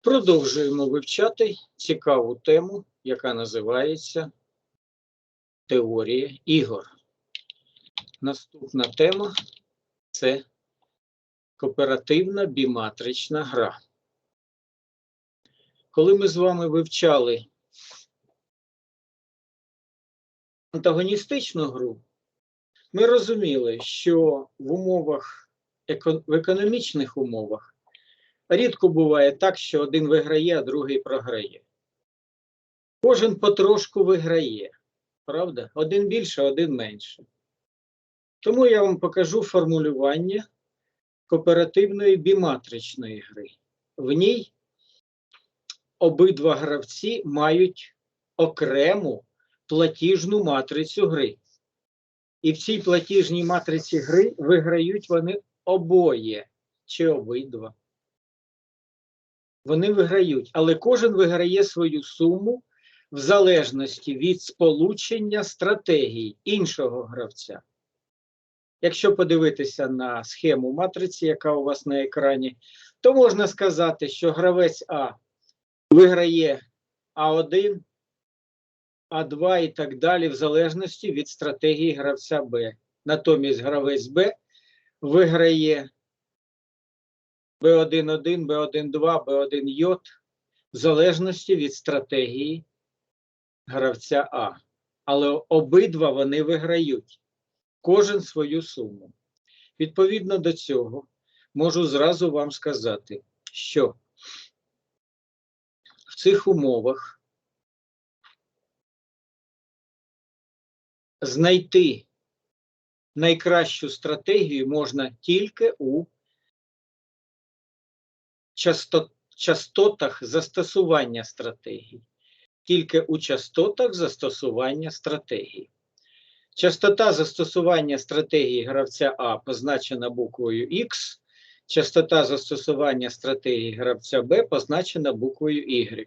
Продовжуємо вивчати цікаву тему, яка називається Теорія ігор. Наступна тема це кооперативна біматрична гра. Коли ми з вами вивчали антагоністичну гру, ми розуміли, що в умовах в економічних умовах рідко буває так, що один виграє, а другий програє. Кожен потрошку виграє, правда? Один більше, один менше. Тому я вам покажу формулювання кооперативної біматричної гри. В ній обидва гравці мають окрему платіжну матрицю гри. І в цій платіжній матриці гри виграють вони обоє чи обидва. Вони виграють, але кожен виграє свою суму в залежності від сполучення стратегій іншого гравця. Якщо подивитися на схему матриці, яка у вас на екрані, то можна сказати, що гравець А виграє А1, А2 і так далі, в залежності від стратегії гравця Б. Натомість гравець Б виграє Б1-1, Б1-2, Б1 Й в залежності від стратегії гравця А. Але обидва вони виграють, кожен свою суму. Відповідно до цього, можу зразу вам сказати, що в цих умовах знайти найкращу стратегію можна тільки у частотах застосування стратегій. Тільки у частотах застосування стратегії. Частота застосування стратегії гравця А позначена буквою X, частота застосування стратегії гравця Б позначена буквою Y.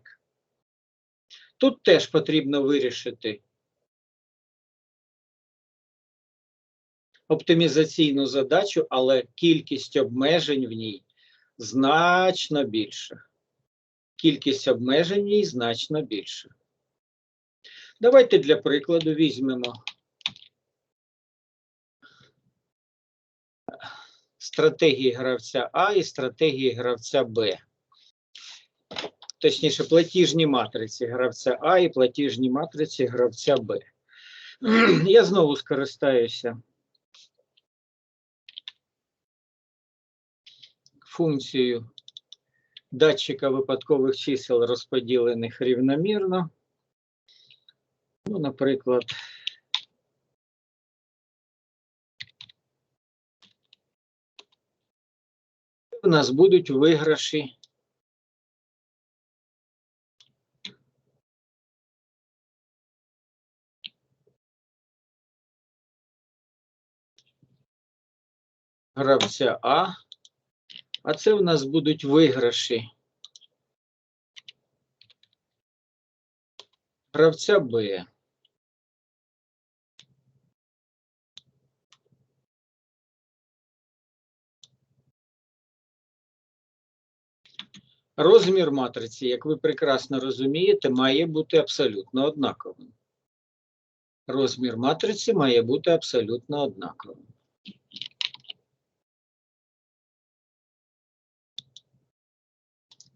Тут теж потрібно вирішити оптимізаційну задачу, але кількість обмежень в ній значно більша. Кількість обмежень в ній значно більша. Давайте для прикладу візьмемо стратегії гравця А і стратегії гравця Б. Точніше, платіжні матриці гравця А і платіжні матриці гравця Б. Я знову скористаюся функцією датчика випадкових чисел, розподілених рівномірно. Ну, наприклад, у нас будуть виграші гравця А, а це у нас будуть виграші гравця Б. Розмір матриці, як ви прекрасно розумієте, має бути абсолютно однаковим. Розмір матриці має бути абсолютно однаковим.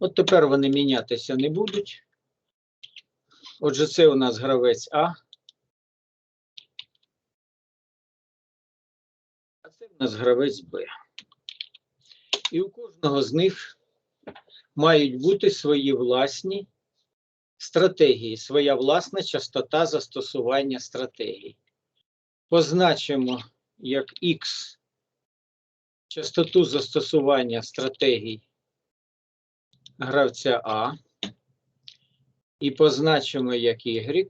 От тепер вони мінятися не будуть. Отже, це у нас гравець А. А це у нас гравець Б. І у кожного з них мають бути свої власні стратегії, своя власна частота застосування стратегій. Позначимо як X частоту застосування стратегій гравця А і позначимо як Y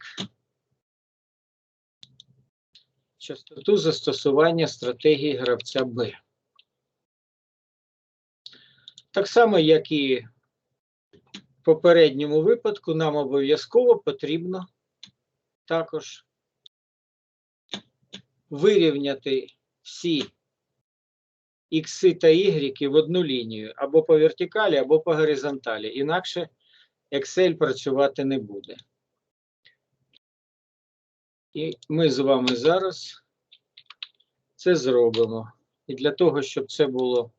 частоту застосування стратегії гравця Б. Так само, як і в попередньому випадку, нам обов'язково потрібно також вирівняти всі ікси та ігріки в одну лінію або по вертикалі, або по горизонталі. Інакше Excel працювати не буде. І ми з вами зараз це зробимо. І для того, щоб це було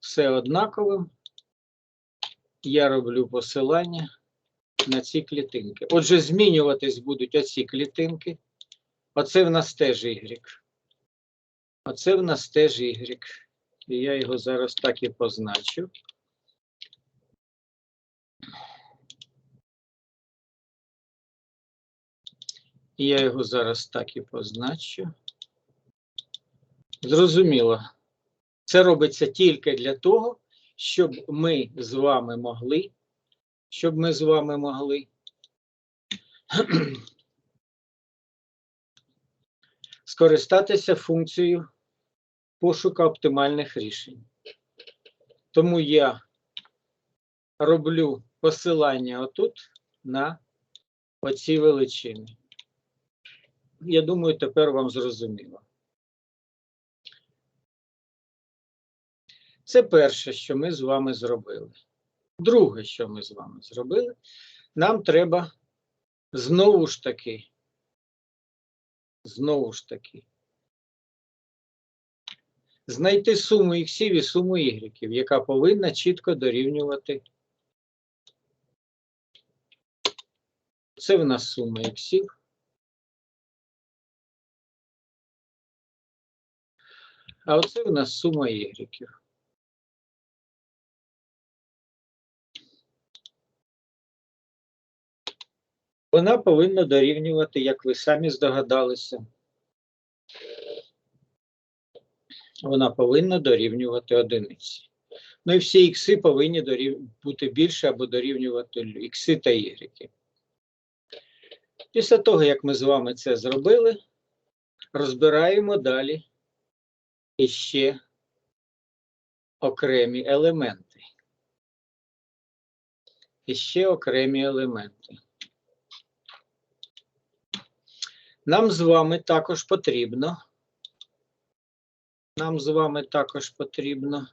все однаковим, я роблю посилання на ці клітинки. Отже, змінюватись будуть оці клітинки. Оце в нас теж Y. Оце в нас теж Y. І я його зараз так і позначу. І я його зараз так і позначу. Зрозуміло. Це робиться тільки для того, щоб ми з вами могли, щоб ми з вами могли скористатися функцією пошуку оптимальних рішень. Тому я роблю посилання отут на оці величини. Я думаю, тепер вам зрозуміло. Це перше, що ми з вами зробили. Друге, що ми з вами зробили, нам треба знову ж таки, знову ж таки, знайти суму іксів і суму ігреків, яка повинна чітко дорівнювати. Це в нас сума іксів. А оце в нас сума ігреків. Вона повинна дорівнювати, як ви самі здогадалися. Вона повинна дорівнювати одиниці. Ну і всі ікси повинні дорів... бути більше або дорівнювати ікси та ігреки. Після того, як ми з вами це зробили, розбираємо далі іще окремі елементи. Іще окремі елементи. Нам з вами також потрібно. Нам з вами також потрібно.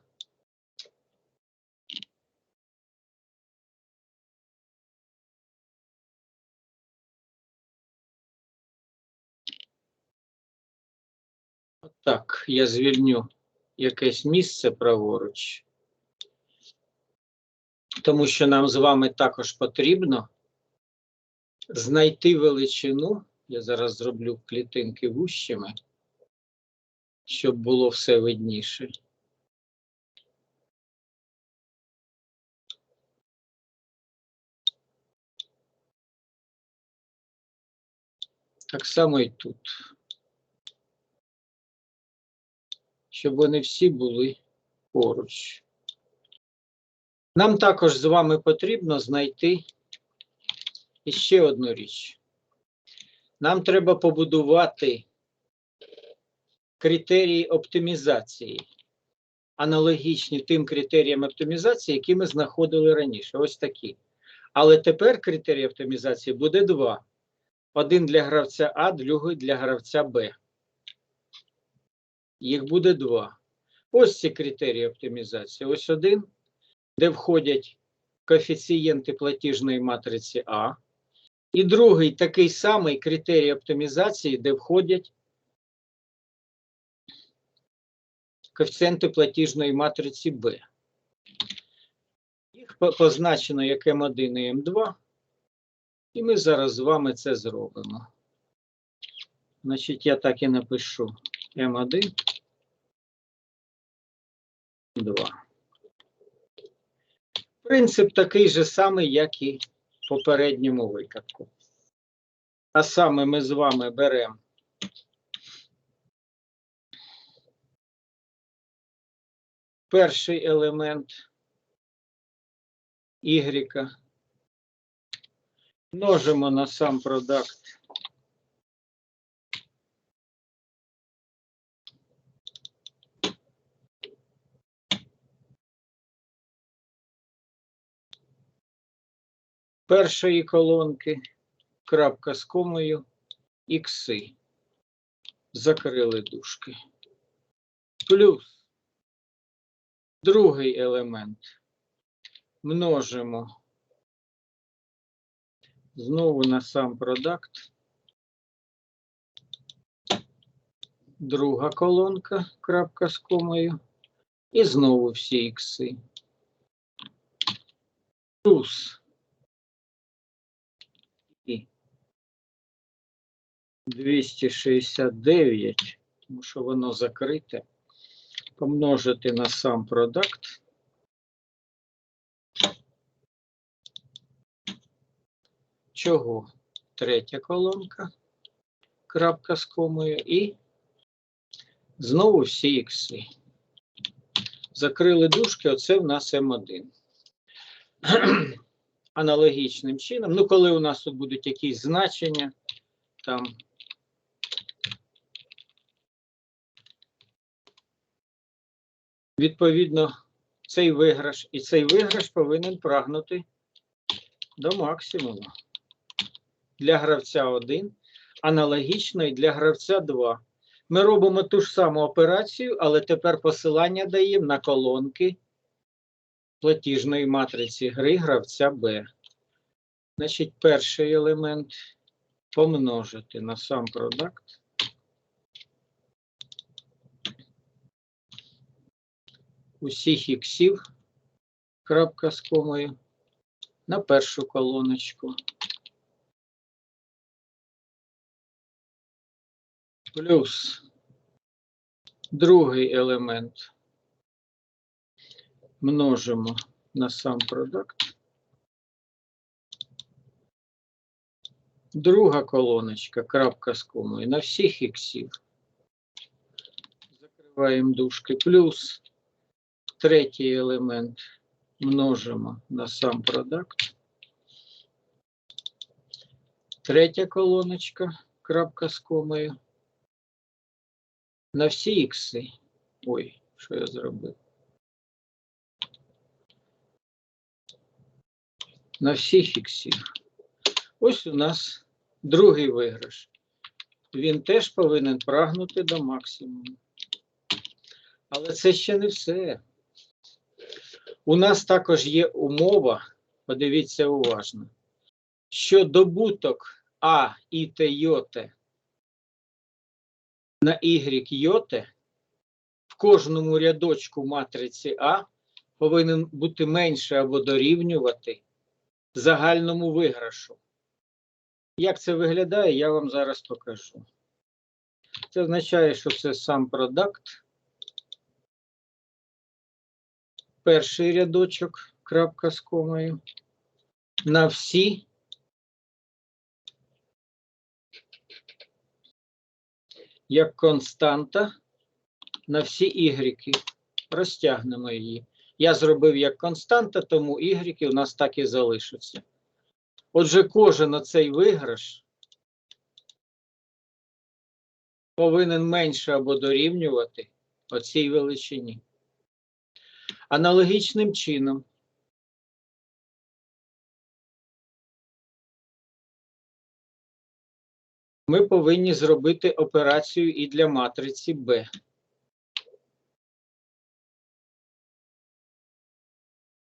Так, я звільню якесь місце праворуч, тому що нам з вами також потрібно знайти величину. Я зараз зроблю клітинки вущими, щоб було все видніше. Так само і тут. Щоб вони всі були поруч. Нам також з вами потрібно знайти іще одну річ. Нам треба побудувати критерії оптимізації, аналогічні тим критеріям оптимізації, які ми знаходили раніше. Ось такі. Але тепер критерій оптимізації буде два: один для гравця А, другий для гравця Б. Їх буде два. Ось ці критерії оптимізації. Ось один, де входять коефіцієнти платіжної матриці А. І другий такий самий критерій оптимізації, де входять коефіцієнти платіжної матриці Б. Їх позначено як М1 і М2. І ми зараз з вами це зробимо. Значить, я так і напишу М1, 2. Принцип такий же самий, як і в попередньому випадку. А саме ми з вами беремо перший елемент Y, множимо на сам продукт першої колонки, крапка з комою, ікси. Закрили дужки. плюс другий елемент множимо знову на сам продукт. Друга колонка, крапка з комою. І знову всі ікси. Плюс. І 269, тому що воно закрите. Помножити на сам продукт. Чого? Третя колонка, крапка з комою і знову всі ікси. Закрили дужки, оце в нас М1. Аналогічним чином, ну, коли у нас тут будуть якісь значення, там відповідно цей виграш і цей виграш повинен прагнути до максимуму. Для гравця 1, аналогічно і для гравця 2. Ми робимо ту ж саму операцію, але тепер посилання даємо на колонки платіжної матриці гри гравця Б. Значить, перший елемент помножити на сам продукт. Усіх іксів, крапка з комою, на першу колоночку. Плюс другий елемент множимо на сам продукт. Друга колоночка, крапка з комою, на всіх іксів. Закриваємо дужки. Плюс третій елемент множимо на сам продукт. Третя колоночка, крапка з комою. На всі ікси. Ой, що я зробив? На всіх іксів. Ось у нас другий виграш. Він теж повинен прагнути до максимуму. Але це ще не все. У нас також є умова, подивіться уважно, що добуток А і Т йоте на Y йоте в кожному рядочку матриці А повинен бути менше або дорівнювати загальному виграшу. Як це виглядає, я вам зараз покажу. Це означає, що це сам продукт. Перший рядочок, крапка з комою. На всі як константа на всі ігріки. Розтягнемо її. Я зробив як константа, тому ігріки у нас так і залишаться. Отже, кожен оцей виграш повинен менше або дорівнювати оцій величині. Аналогічним чином ми повинні зробити операцію і для матриці Б.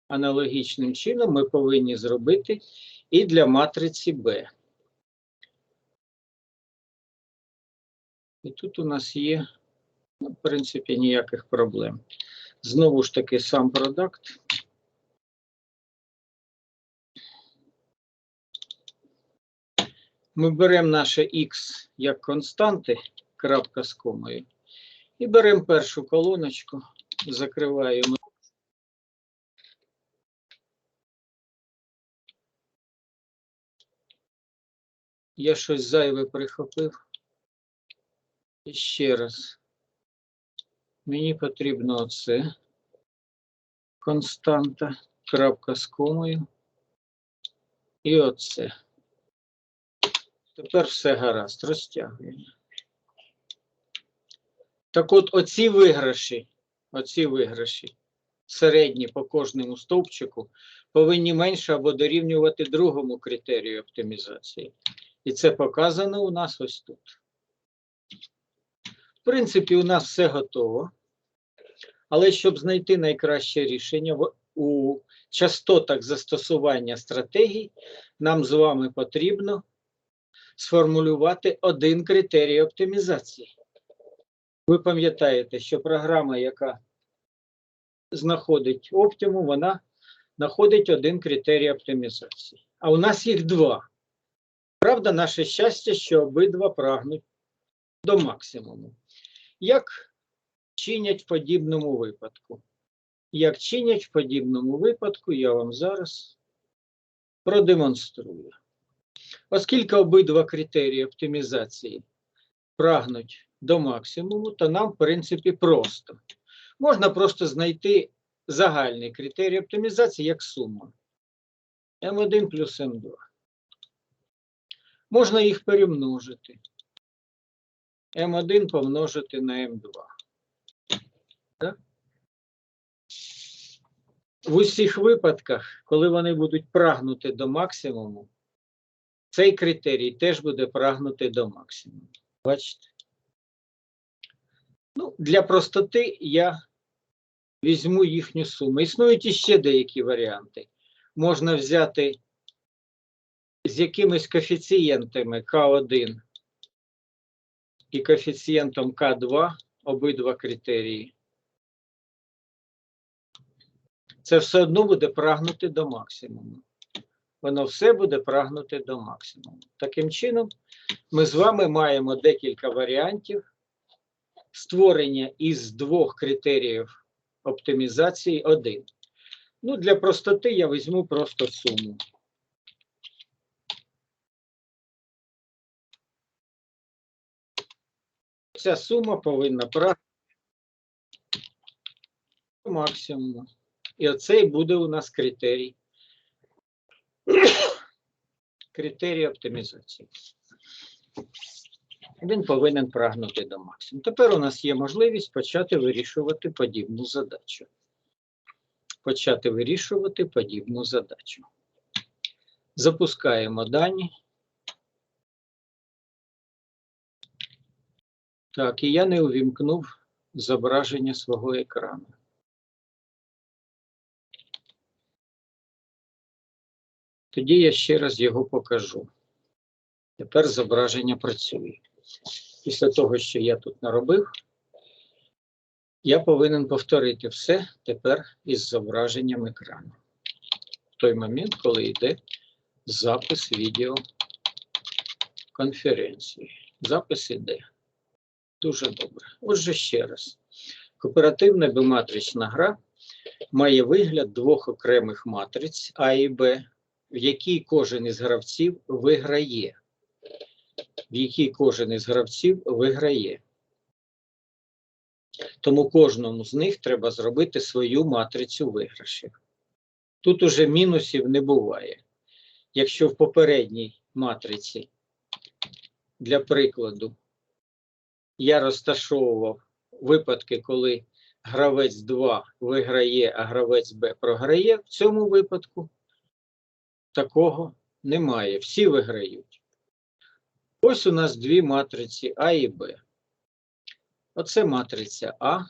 Аналогічним чином ми повинні зробити і для матриці Б. І тут у нас є, ну, в принципі, ніяких проблем. Знову ж таки, сам продукт. Ми беремо наше Х як константи, крапка з комою, і беремо першу колоночку, закриваємо. Я щось зайве прихопив. Ще раз. Мені потрібно оце. Константа, крапка з комою. І оце. Тепер все гаразд, розтягуємо. Так от оці виграші, оці виграші, середні по кожному стовпчику, повинні менше або дорівнювати другому критерію оптимізації. І це показано у нас ось тут. Принципі, у нас все готово. Але щоб знайти найкраще рішення у частотах застосування стратегій, нам з вами потрібно сформулювати один критерій оптимізації. Ви пам'ятаєте, що програма, яка знаходить оптимум, вона знаходить один критерій оптимізації. А у нас їх два. Правда, наше щастя, що обидва прагнуть до максимуму. Як чинять в подібному випадку? Як чинять в подібному випадку, я вам зараз продемонструю. Оскільки обидва критерії оптимізації прагнуть до максимуму, то нам, в принципі, просто. Можна просто знайти загальний критерій оптимізації як сума. М1 плюс М2. Можна їх перемножити. М1 помножити на М2. Так? В усіх випадках, коли вони будуть прагнути до максимуму, цей критерій теж буде прагнути до максимуму. Бачите? Ну, для простоти я візьму їхню суму. Існують іще деякі варіанти. Можна взяти з якимись коефіцієнтами К1 і коефіцієнтом К2 обидва критерії. Це все одно буде прагнути до максимуму. Воно все буде прагнути до максимуму. Таким чином, ми з вами маємо декілька варіантів створення із двох критеріїв оптимізації один. Ну, для простоти я візьму просто суму. Ця сума повинна прагнути до максимуму. І оцей буде у нас критерій. Критерій оптимізації. Він повинен прагнути до максимуму. Тепер у нас є можливість почати вирішувати подібну задачу. Почати вирішувати подібну задачу. Запускаємо дані. Так, і я не увімкнув зображення свого екрану. Тоді я ще раз його покажу. Тепер зображення працює. Після того, що я тут наробив, я повинен повторити все тепер із зображенням екрану. В той момент, коли йде запис відеоконференції. Запис іде. Дуже добре. Отже, ще раз. Кооперативна біматрична гра має вигляд двох окремих матриць А і Б, в якій кожен із гравців виграє. В якій кожен із гравців виграє. Тому кожному з них треба зробити свою матрицю виграшів. Тут уже мінусів не буває. Якщо в попередній матриці, для прикладу, я розташовував випадки, коли гравець 2 виграє, а гравець Б програє, в цьому випадку такого немає. Всі виграють. Ось у нас дві матриці А і Б. Оце матриця А.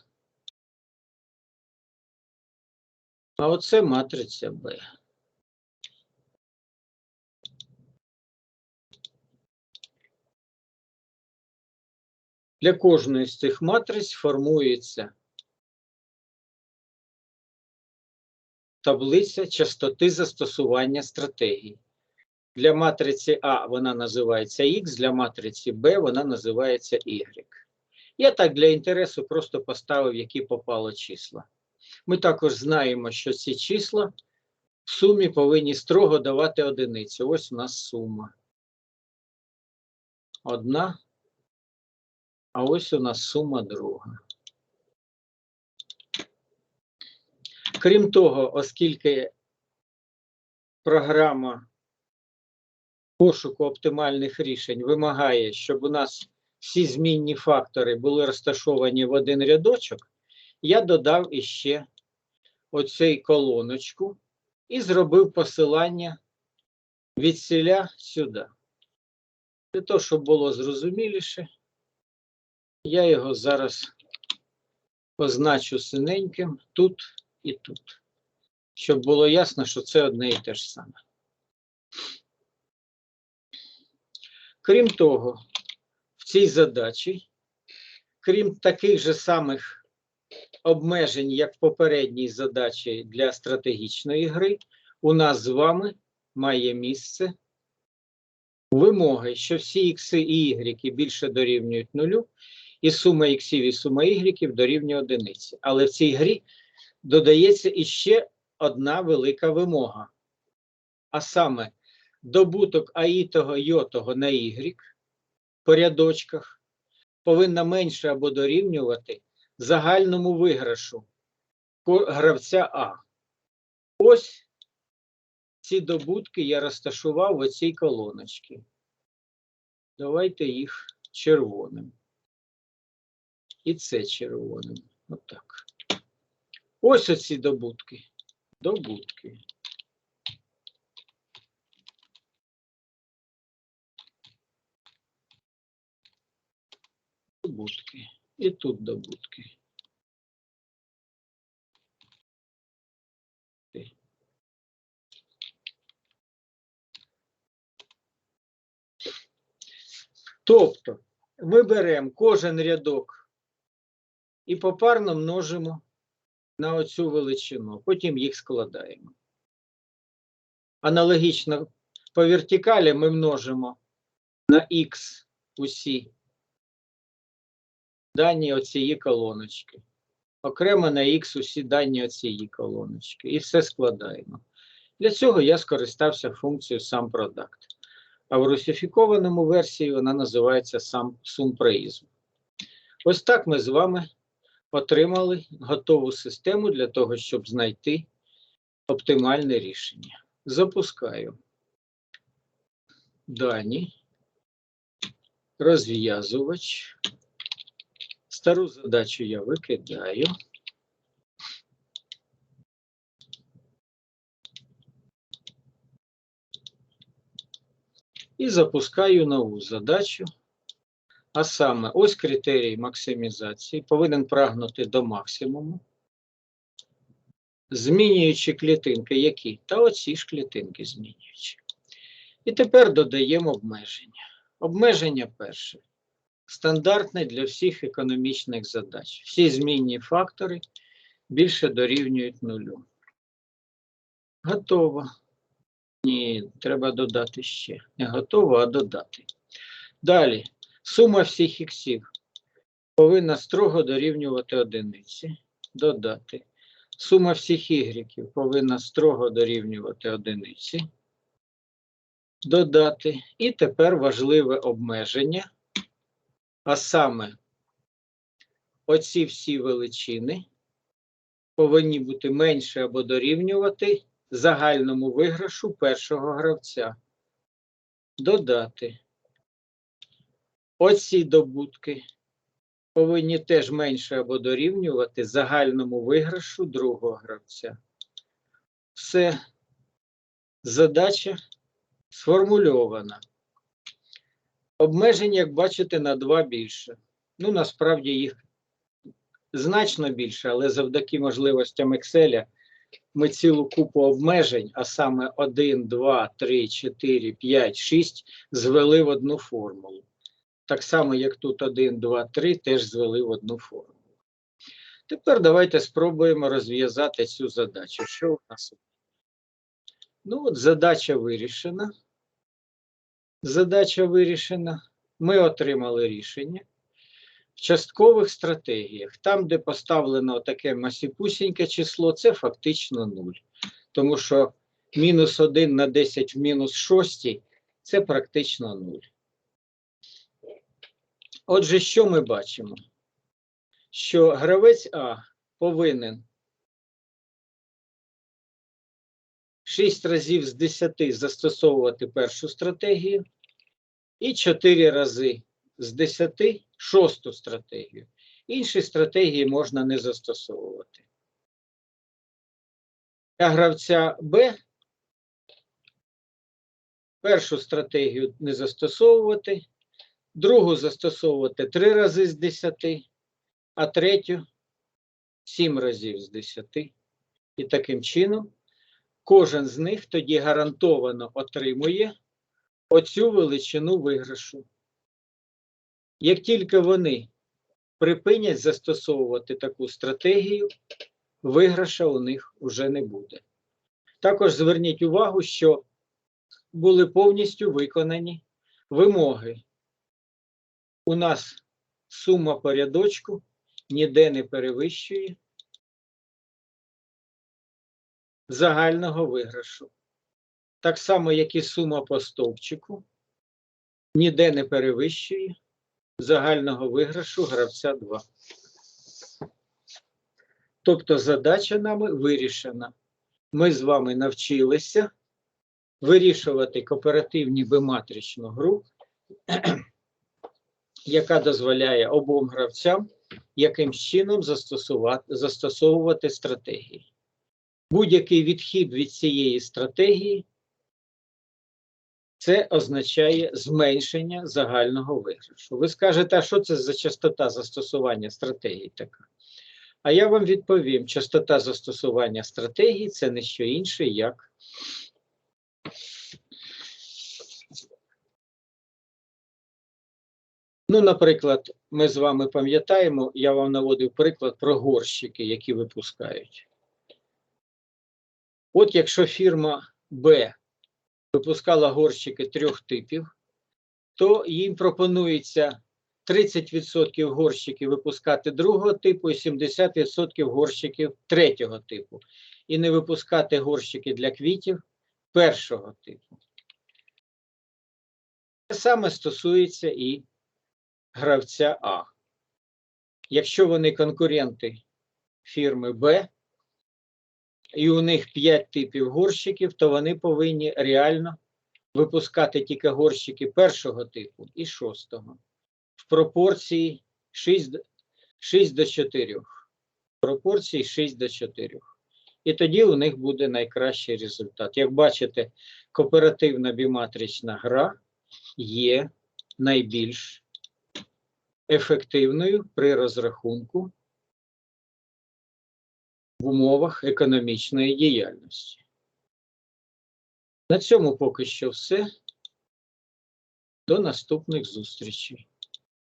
А оце матриця Б. Для кожної з цих матриць формується таблиця частоти застосування стратегії. Для матриці А вона називається Х, для матриці Б вона називається Y. Я так для інтересу просто поставив, які попало числа. Ми також знаємо, що ці числа в сумі повинні строго давати одиницю. Ось у нас сума. Одна, а ось у нас сума друга. Крім того, оскільки програма пошуку оптимальних рішень вимагає, щоб у нас всі змінні фактори були розташовані в один рядочок, я додав іще оцей колоночку і зробив посилання від селя сюди. Для того, щоб було зрозуміліше, я його зараз позначу синеньким тут і тут, щоб було ясно, що це одне і те ж саме. Крім того, в цій задачі, крім таких же самих обмежень, як в попередній задачі для стратегічної гри, у нас з вами має місце вимоги, що всі ікси і ігреки більше дорівнюють нулю, і сума іксів і сума ігреків дорівнює одиниці. Але в цій грі додається іще одна велика вимога. А саме добуток аїтого йотого на y по рядочках повинна менше або дорівнювати загальному виграшу гравця А. Ось ці добутки я розташував в оцій колоночці. Давайте їх червоним. І це червоним. Отак. Ось оці добутки. Добутки. Добутки. І тут добутки. Тобто ми беремо кожен рядок і попарно множимо на оцю величину, потім їх складаємо. Аналогічно по вертикалі ми множимо на х усі дані оцієї колоночки. Окремо на х усі дані оцієї колоночки. І все складаємо. Для цього я скористався функцією SumProduct. А в русифікованому версії вона називається сам сумпризм. Ось так ми з вами отримали готову систему для того, щоб знайти оптимальне рішення. Запускаю дані, розв'язувач. Стару задачу я викидаю. І запускаю нову задачу. А саме, ось критерій максимізації. Повинен прагнути до максимуму. Змінюючи клітинки, які? Та оці ж клітинки змінюючи. І тепер додаємо обмеження. Обмеження перше. Стандартне для всіх економічних задач. Всі змінні фактори більше дорівнюють нулю. Готово. Ні, треба додати ще. Не готово, а додати. Далі. Сума всіх іксів повинна строго дорівнювати одиниці. Додати. Сума всіх ігреків повинна строго дорівнювати одиниці. Додати. І тепер важливе обмеження. А саме, оці всі величини повинні бути менше або дорівнювати загальному виграшу першого гравця. Додати. Оці добутки повинні теж менше або дорівнювати загальному виграшу другого гравця. Все. Задача сформульована. Обмежень, як бачите, на 2 більше. Ну, насправді їх значно більше, але завдяки можливостям Excel ми цілу купу обмежень, а саме 1, 2, 3, 4, 5, 6 звели в одну формулу. Так само, як тут 1, 2, 3 теж звели в одну формулу. Тепер давайте спробуємо розв'язати цю задачу. Що у нас? Ну, от задача вирішена. Задача вирішена. Ми отримали рішення. В часткових стратегіях, там, де поставлено таке масіпусіньке число, це фактично 0. Тому що мінус 1 на 10 в мінус 6 це практично 0. Отже, що ми бачимо? Що гравець А повинен 6 разів з 10 застосовувати першу стратегію і 4 рази з 10 шосту стратегію. Інші стратегії можна не застосовувати. Для гравця Б першу стратегію не застосовувати, другу застосовувати 3 рази з 10, а третю 7 разів з 10. І таким чином кожен з них тоді гарантовано отримує оцю величину виграшу. Як тільки вони припинять застосовувати таку стратегію, виграша у них вже не буде. Також зверніть увагу, що були повністю виконані вимоги. У нас сума по рядочку ніде не перевищує загального виграшу. Так само, як і сума по стовпчику, ніде не перевищує загального виграшу гравця 2. Тобто задача нами вирішена. Ми з вами навчилися вирішувати кооперативні биматричну гру, яка дозволяє обом гравцям якимсь чином застосувати, застосовувати стратегії. Будь-який відхід від цієї стратегії це означає зменшення загального виграшу. Ви скажете, а що це за частота застосування стратегії така? А я вам відповім: частота застосування стратегії це не що інше, як Ну, наприклад, ми з вами пам'ятаємо, я вам наводив приклад про горщики, які випускають. От якщо фірма Б випускала горщики трьох типів, то їм пропонується 30% горщиків випускати другого типу і 70% горщиків третього типу. І не випускати горщики для квітів першого типу. Те саме стосується і гравця А. Якщо вони конкуренти фірми Б, і у них 5 типів горщиків, то вони повинні реально випускати тільки горщики першого типу і шостого в пропорції 6, до- 6 до 4. В пропорції 6 до 4. І тоді у них буде найкращий результат. Як бачите, кооперативна біматрична гра є найбільш ефективною при розрахунку в умовах економічної діяльності. На цьому поки що все. До наступних зустрічей.